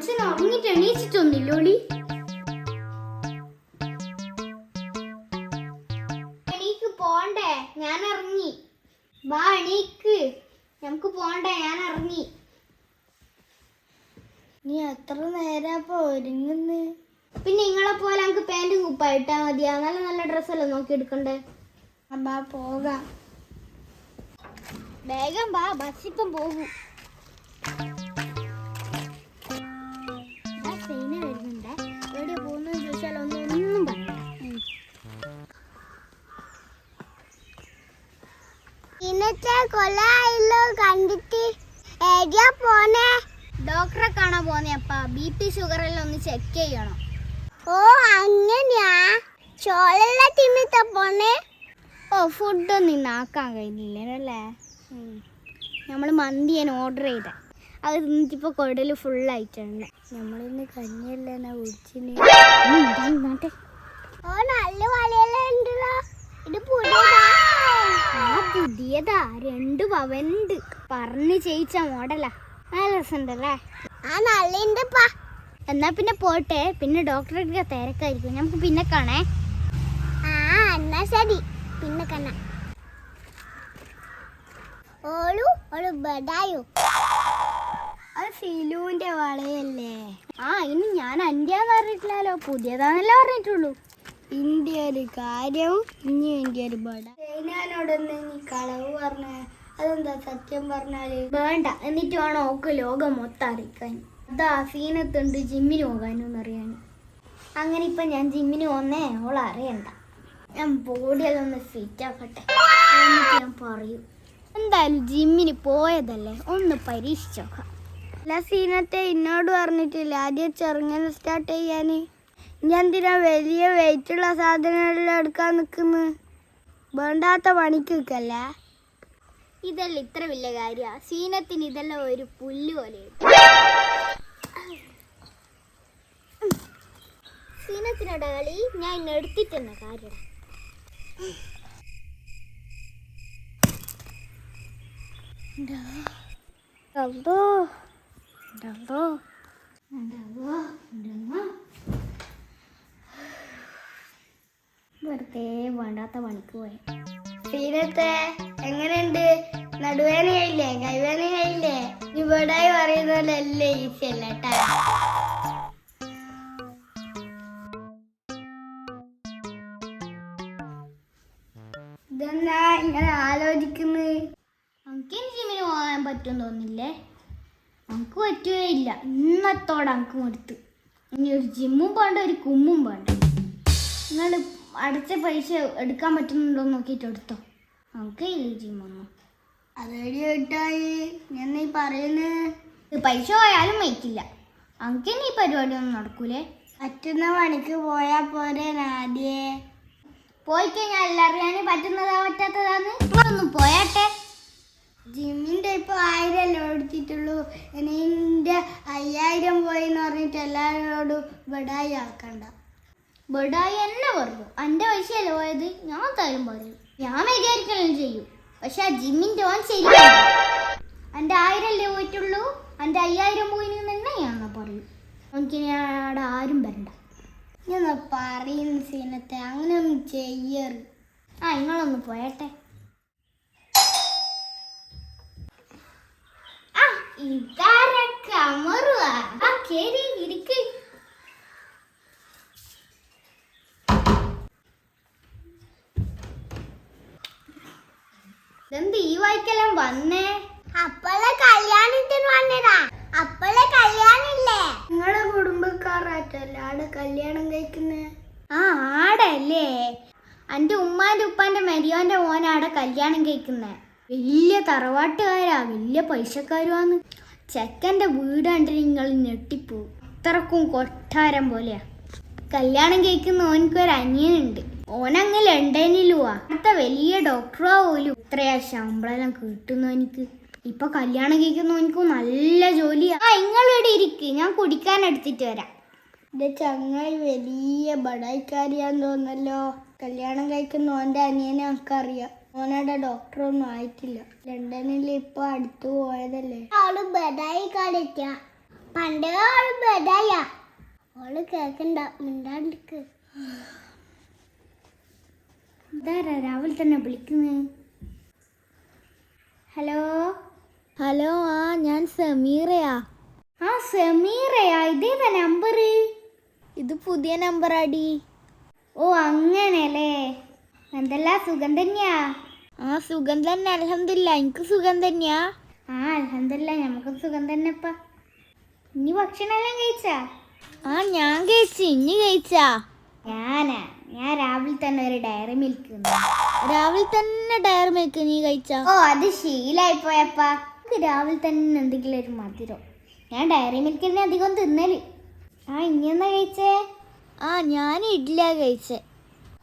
അച്ഛൻ ഉറങ്ങിട്ട് എണീച്ചിട്ടൊന്നില്ലോടി എണീക്ക് പോണ്ടേ ഞാൻ ഇറങ്ങി വാ എണീക്ക്. നമുക്ക് പോണ്ടേ ഞാൻ ഇറങ്ങി നീ എത്ര നേരപ്പോ ഒരുങ്ങുന്നു? പിന്നെ നിങ്ങളെ പോലെ നമുക്ക് പാന്റും കുപ്പായിട്ടാ മതി. മതിയാ നല്ല നല്ല ഡ്രസ്സല്ലേ നോക്കി എടുക്കണ്ടേ? അമ്മാ പോകാം. വേഗം വാ ബസ് ഇപ്പം പോകും വരുന്നുണ്ട്. എവിടെ പോകുന്നു ചോദിച്ചാൽ ഒന്നും ഒന്നും പറയണ്ട ഇന്നത്തെ കൊലായല്ലോ കണ്ടിട്ട് എവിടെയാ പോണേ? ഡോക്ടറെ കാണാൻ പോന്നേ അപ്പ. ബി പി ഷുഗർ എല്ലാം ഒന്ന് ചെക്ക് ചെയ്യണം. ഓ അങ്ങനെയാ? ചോളല്ല തിന്നിട്ട പോണേ? ഓ ഫുഡൊന്നും ഇന്ന് ആക്കാൻ കഴിഞ്ഞില്ലല്ലേ? നമ്മൾ മന്തി ഞാൻ ഓർഡർ ചെയ്ത. അത് തിന്നിട്ടിപ്പോൾ കുടൽ ഫുള്ളായിട്ടുണ്ട് നമ്മളിന്ന് കഞ്ഞിയല്ലേ? നാട്ടെ ഓ നല്ല വളയെല്ലാം ഉണ്ടല്ലോ. ഇത് പുതിയതാ. ആ രണ്ട് പവനുണ്ട് പറഞ്ഞു ചെയ്യിച്ച മോഡലാ. നല്ല രസമുണ്ടല്ലേ? ആ നല്ല ഉണ്ടപ്പാ എന്നാ പിന്നെ പോട്ടെ. പിന്നെ ഡോക്ടറെ തിരക്കായിരിക്കും. നമുക്ക് പിന്നെ കാണേ. ആ എന്നാ ശരി. പിന്നെ കാണാം. ഓളു ഓളു ബഡായോ സിലുവിന്റെ വളയല്ലേ? ആ ഇനി ഞാൻ അന്ത്യാന്ന് പറഞ്ഞിട്ടില്ലല്ലോ. പുതിയതാണല്ലോ പറഞ്ഞിട്ടുള്ളൂ. ഇന്ത്യ ഒരു കാര്യവും ഇനി എന്റെ ഒരു ബഡ ചൈനോടൊന്ന് നീ കളവ് പറഞ്ഞ അതെന്താ സത്യം പറഞ്ഞാൽ? വേണ്ട എന്നിട്ട് വേണം ഓക്ക് ലോകം മൊത്തം അറിയിക്കാൻ. അതാ സീനത്തുണ്ട് ജിമ്മിന് പോകാനും അറിയാൻ അങ്ങനെ ഇപ്പൊ ഞാൻ ജിമ്മിന് പോന്നേ ഓൾ അറിയണ്ട. ഞാൻ ബോഡി അതൊന്ന് ഫിറ്റ് ആക്കട്ടെ. എന്നിട്ട് ഞാൻ പറയൂ. എന്തായാലും ജിമ്മിന് പോയതല്ലേ? ഒന്ന് പരീക്ഷിച്ചോക്കാം അല്ല സീനത്തെ എന്നോട് പറഞ്ഞിട്ടില്ല. ആദ്യം ചെറുങ്ങനെ സ്റ്റാർട്ട് ചെയ്യാൻ ഞാൻ എന്തിനാ വലിയ വെയിറ്റ് ഉള്ള സാധനങ്ങളെല്ലാം എടുക്കാൻ നിൽക്കുന്നു വേണ്ടാത്ത പണിക്ക് നിൽക്കല്ല? ഇതെല്ലാം ഇത്ര വലിയ കാര്യ. സീനത്തിന് ഇതെല്ലാം ഒരു പുല്ല് പോലെ. സീനത്തിനോട് കളി ഞാൻ ഇന്ന് എടുത്തിട്ടെന്ന കാര്യം ഡോ ഡോ വെറുതെ വേണ്ടാത്ത പണിക്ക് പോയി. സീനത്തെ എങ്ങനെയുണ്ട്? നടുവേനയായില്ലേ കൈവേനയായില്ലേ ഇവിടെ പറയുന്ന പോലെ അല്ലേ ഈസി അല്ല കേട്ടാ ഇതെന്നാ ഇങ്ങനെ ആലോചിക്കുന്നത് നമുക്ക് ഇനി ജിമ്മിന് പോകാൻ പറ്റും തോന്നില്ലേ നമുക്ക് പറ്റുകയില്ല. ഇന്നത്തോടെ നമുക്ക് മടുത്ത് ഇനി ഒരു ജിമ്മും വേണ്ട ഒരു കുമ്മും വേണ്ട നിങ്ങൾ അടച്ച പൈസ എടുക്കാൻ പറ്റുന്നുണ്ടോ എന്ന് നോക്കിയിട്ട് എടുത്തോ. നമുക്ക് ഈ ജിമ്മൊന്നും അതേടി കേട്ടായി ഞാൻ നീ പറയുന്നത് പൈസ പോയാലും വയ്ക്കില്ല. നമുക്ക് ഇനി ഈ പരിപാടിയൊന്നും നടക്കൂലേ? പറ്റുന്ന പണിക്ക് പോയാൽ പോരെ ആദ്യേ പോയി കഴിഞ്ഞാൽ ഞാൻ പറ്റുന്നതാ പറ്റാത്തതാന്ന്? നിങ്ങളൊന്നും പോയാട്ടെ. ജിമ്മിന്റെ ഇപ്പൊ ആയിരം അല്ലേ എടുത്തിട്ടുള്ളൂ ഇനി എന്റെ അയ്യായിരം പോയി എന്ന് പറഞ്ഞിട്ട് എല്ലാവരോടും ബഡായി ആക്കണ്ട. ബഡായി എന്നെ പറഞ്ഞു. എന്റെ പൈസയല്ലേ പോയത്? ഞാൻ തരും പറയും. ഞാൻ വിചാരിക്കലും ചെയ്യും. പക്ഷെ ആ ജിമ്മിന്റെ ഓൻ ശരിയാണ് എന്റെ ആയിരം അല്ലേ പോയിട്ടുള്ളൂ? എന്റെ അയ്യായിരം പോയി തന്നെ ഞാൻ പറയും. എനിക്ക് ഞാൻ അവിടെ ആരും വരണ്ട. ഞാൻ പറയുന്ന സീനത്തെ. അങ്ങനെ ഒന്നും ചെയ്യരുത്. ആ നിങ്ങളൊന്ന് പോയട്ടെ. ആ ഇതാരെ കമറുവാ ആ കേറി ഇരിക്ക്. എന്ത് ഈ വായിക്കെല്ലാം വന്നേ? അപ്പളെ കല്യാണത്തിന് വന്നതാ. അപ്പളെ കല്യാണില്ലേ നിങ്ങളുടെ കുടുംബക്കാരായിട്ടല്ലേ ആടെ കല്യാണം കഴിക്കുന്നേ? ആ ആടല്ലേ. എന്റെ ഉമ്മാന്റെ ഉപ്പാന്റെ മരിയോന്റെ മോനാടെ കല്യാണം കഴിക്കുന്നേ. വലിയ തറവാട്ടുകാരാ വലിയ പൈസക്കാരുവാന്ന്. ചെക്കന്റെ വീട് കണ്ടിട്ട് നിങ്ങൾ ഞെട്ടിപ്പോവും അത്രക്കും കൊട്ടാരം പോലെയാ. കല്യാണം കഴിക്കുന്ന ഓനക്കൊരു അനിയനുണ്ട്. ഓനങ്ങ് ലണ്ടനിലുവാ. അടുത്ത വലിയ ഡോക്ടറാ പോലും ഇത്രയാ ശമ്പളം കിട്ടുന്നു എനിക്ക് ഇപ്പൊ കല്യാണം കഴിക്കുന്ന ഓനിക്ക് നല്ല ജോലിയാ. ആ നിങ്ങളിവിടെ ഇരിക്ക്? ഞാൻ കുടിക്കാൻ എടുത്തിട്ട് വരാം. എന്റെ ചങ്ങായി വലിയ ബടായിക്കാരിയാന്ന് തോന്നല്ലോ. കല്യാണം കഴിക്കുന്ന ഓന്റെ അനിയനെ നമുക്കറിയാം ഓനയുടെ ഡോക്ടറൊന്നും ആയിട്ടില്ല. ലണ്ടനിൽ ഇപ്പൊ അടുത്ത് പോയതല്ലേ? അവൾ ബടായി കാണിക്ക. പണ്ടേ അവൾ ബെഡായ. ഓൾ കേക്കണ്ട മിണ്ടാണ്ടിക്ക് ഇതാരാ രാവിലെ തന്നെ വിളിക്കുന്നത് ഹലോ? ഹലോ ആ ഞാൻ സമീറയാ. ആ സമീറയാ. ഇതേതാ നമ്പർ ഇത് പുതിയ നമ്പർ അടി ഓ അങ്ങനെയല്ലേ. എന്തെല്ലാം? സുഖം തന്നെയാ? ആ സുഖം തന്നെ. അലഹമില്ല എനിക്ക് സുഖം തന്നെയാ. ആ അലഹമില്ല നമുക്ക് സുഖം തന്നെപ്പാ. ഇനി ഭക്ഷണമെല്ലാം കഴിച്ചാ? ആ ഞാൻ കഴിച്ചു. ഇനി കഴിച്ചാ. ഞാനാ? ഞാൻ രാവിലെ തന്നെ ഒരു ഡയറി മിൽക്ക് രാവിലെ തന്നെ ഡയറി മിൽക്ക് നീ കഴിച്ചാ? ഓ അത് ശീലായി പോയപ്പാ. രാവിലെ തന്നെ എന്തെങ്കിലും ഒരു മധുരം. ഞാൻ ഡയറി മിൽക്കിനെ അധികം തിന്നൽ. ആ ഇനി എന്നാ കഴിച്ചേ? ആ ഞാൻ ഇഡ്ഡലിയാ കഴിച്ചേ.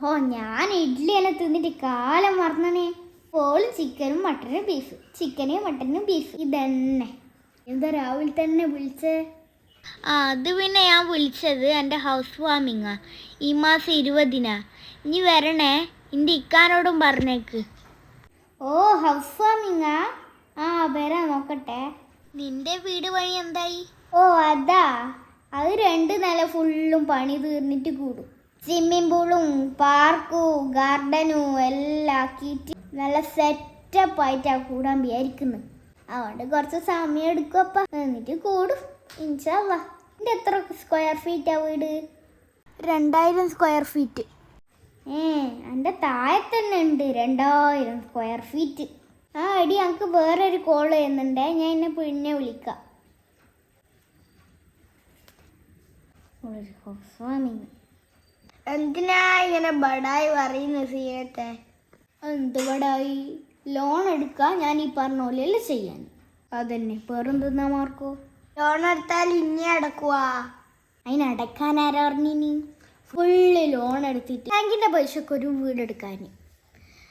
ഓ ഞാൻ ഇഡ്ഡലി എല്ലാം തിന്നിട്ട് കാലം മറന്നണേ പോളും ചിക്കനും മട്ടനും ബീഫ് ചിക്കനും മട്ടനും ബീഫ് ഇതന്നെ. എന്താ രാവിലെ തന്നെ വിളിച്ചേ? ആ അത് പിന്നെ ഞാൻ വിളിച്ചത് എന്റെ ഹൗസ് വാമിങ്ങാ ഈ മാസം ഇരുപതിനാ. ഇനി വരണേ. എന്റെ ഇക്കാനോടും പറഞ്ഞേക്ക്. ഓ ഹൗസ് വാമിങ്ങാ ആ വരാൻ നോക്കട്ടെ. നിന്റെ വീട് പണി എന്തായി? ഓ അതാ. അത് രണ്ട് നില ഫുള്ളും പണി തീർന്നിട്ട് കൂടും. സ്വിമ്മിംഗ് പൂളും പാർക്കും ഗാർഡനും എല്ലാം ആക്കിയിട്ട് നല്ല സെറ്റപ്പ് ആയിട്ടാണ് കൂടാൻ വിചാരിക്കുന്നത് അതുകൊണ്ട് കുറച്ച് സമയം എടുക്കും അപ്പ. എന്നിട്ട് കൂടും. ഇൻഷല്ല എന്റെ എത്ര സ്ക്വയർ ഫീറ്റാ വീട്? രണ്ടായിരം സ്ക്വയർ ഫീറ്റ് ഏ എന്റെ താഴെ തന്നെ ഉണ്ട്. രണ്ടായിരം സ്ക്വയർ ഫീറ്റ് ആ എടി ഞങ്ങൾക്ക് വേറൊരു കോൾ ചെയ്യുന്നുണ്ടേ ഞാൻ എന്നെ പിന്നെ വിളിക്കാം. ഒരു ഹോസ്വാമി എന്തിനാ ഇങ്ങനെ ബടായി പറയുന്നത് സീനത്തെ എന്ത് ബടായി ലോൺ എടുക്കാൻ ഞാൻ ഈ പറഞ്ഞ പോലെയല്ല ചെയ്യാൻ. അതന്നെ പേരെന്തെന്നാ മാർക്കോ? ലോൺ എടുത്താൽ ഇനി അടക്കുവാ. അതിനടക്കാൻ ആരാ പറഞ്ഞിനി ഫുള്ള് ലോൺ എടുത്തിട്ട് ബാങ്കിന്റെ പൈസക്ക് ഒരു വീട് എടുക്കാൻ.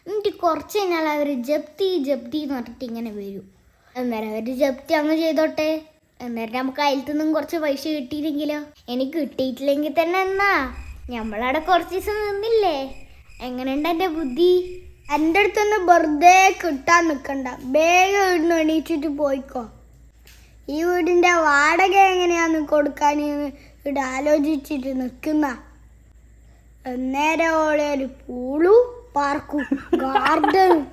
എന്നിട്ട് കുറച്ച് കഴിഞ്ഞാൽ അവർ ജപ്തി ജപ്തി എന്ന് പറഞ്ഞിട്ട് ഇങ്ങനെ വരും. അന്നേരം അവർ ജപ്തി അങ്ങ് ചെയ്തോട്ടെ. അന്നേരം നമുക്ക് അതിൽ നിന്നും കുറച്ച് പൈസ കിട്ടിയില്ലെങ്കിലോ? എനിക്ക് കിട്ടിയിട്ടില്ലെങ്കിൽ തന്നെ എന്നാ? നമ്മളവിടെ കുറച്ച് ദിവസം നിന്നില്ലേ? എങ്ങനെയുണ്ട് എന്റെ ബുദ്ധി? എന്റെ അടുത്തൊന്ന് വെറുതെ കിട്ടാൻ നിൽക്കണ്ട വേഗം ഇവിടുന്ന് എണീച്ചിട്ട് പോയിക്കോ. ഈ വീടിന്റെ വാടക എങ്ങനെയാന്ന് കൊടുക്കാൻ ഇവിടെ ആലോചിച്ചിട്ട് നിൽക്കുന്ന. അന്നേരം ഓളെ ഒരു പൂളു പാർക്കും ഗാർഡൻ.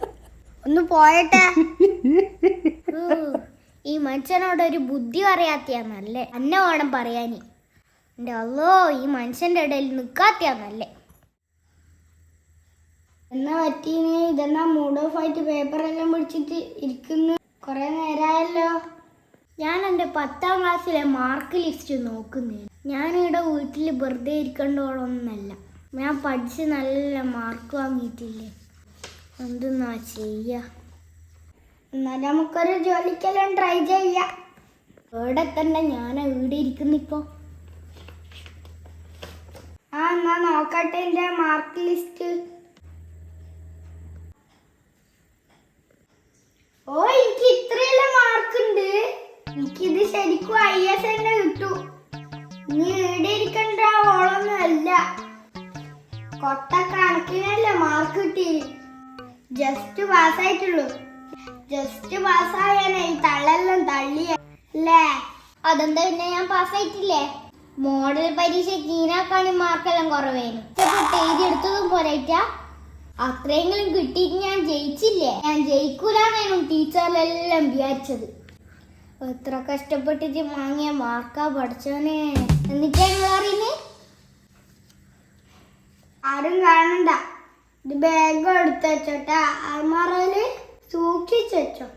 ഒന്ന് പോയട്ടെ. ഈ മനുഷ്യനോട് ഒരു ബുദ്ധി പറയാത്തിയാന്നല്ലേ അന്നെ വേണം പറയാന്. എന്റെ അല്ലോ ഈ മനുഷ്യന്റെ ഇടയിൽ നിൽക്കാത്തിയാന്നല്ലേ എന്നാ പറ്റീന്? ഇതെന്നാ മൂഡ് ഓഫ് ആയിട്ട് പേപ്പറെല്ലാം പിടിച്ചിട്ട് ഇരിക്കുന്നു? കുറെ നേരമായല്ലോ ഞാൻ എന്റെ പത്താം ക്ലാസ്സിലെ മാർക്ക് ലിസ്റ്റ് നോക്കുന്നേ. ഞാനിവിടെ വീട്ടിൽ വെറുതെ ഇരിക്കേണ്ടോളൊന്നല്ല ഞാൻ പഠിച്ച് നല്ല മാർക്ക് വാങ്ങിയിട്ടില്ലേ? എന്തെന്നാ ചെയ്യ? എന്നാ നമുക്കൊരു ജോലിക്കെല്ലാം ട്രൈ ചെയ്യാം. ഇവിടെ തന്നെ ഞാൻ ഇവിടെ ഇരിക്കുന്നിപ്പോ? എന്നാ നോക്കട്ടെ എന്റെ മാർക്ക് ലിസ്റ്റ്. ഓ എനിക്ക് ഇത്രയെല്ലാം മാർക്ക് ഉണ്ട്. എനിക്കിത് ശരിക്കും ഐ എസ് തന്നെ കിട്ടു. നീ ഇവിടെ ഇരിക്കണ്ട ഓളൊന്നും അല്ല. കൊട്ട കണക്കിനല്ല മാർക്ക് കിട്ടി. ജസ്റ്റ് പാസ്സായിട്ടുള്ളൂ ജസ്റ്റ് പാസ്സായാലേ ഈ തള്ളെല്ലാം തള്ളിയ അല്ലേ അതെന്താ പിന്നെ ഞാൻ പാസ്സായിട്ടില്ലേ മോഡൽ പരീക്ഷ ഈനാക്കാണി മാർക്കെല്ലാം കുറവേനു ഇഷ്ടപ്പെട്ട് എഴുതിയെടുത്തതും പോരായിട്ടാ. അത്രയെങ്കിലും കിട്ടിയിട്ട് ഞാൻ ജയിച്ചില്ലേ? ഞാൻ ജയിക്കൂലെന്നായിരുന്നു ടീച്ചറിലെല്ലാം വിചാരിച്ചത്. എത്ര കഷ്ടപ്പെട്ടിട്ട് വാങ്ങിയ മാർക്കാ പഠിച്ചോനെ എന്നിട്ടാണ് പറയുന്നത് ആരും കാണണ്ട. ഇത് ബാഗ് എടുത്തു വെച്ചോട്ടാ. അൽമാറയിൽ സൂക്ഷിച്ചു വെച്ചോ.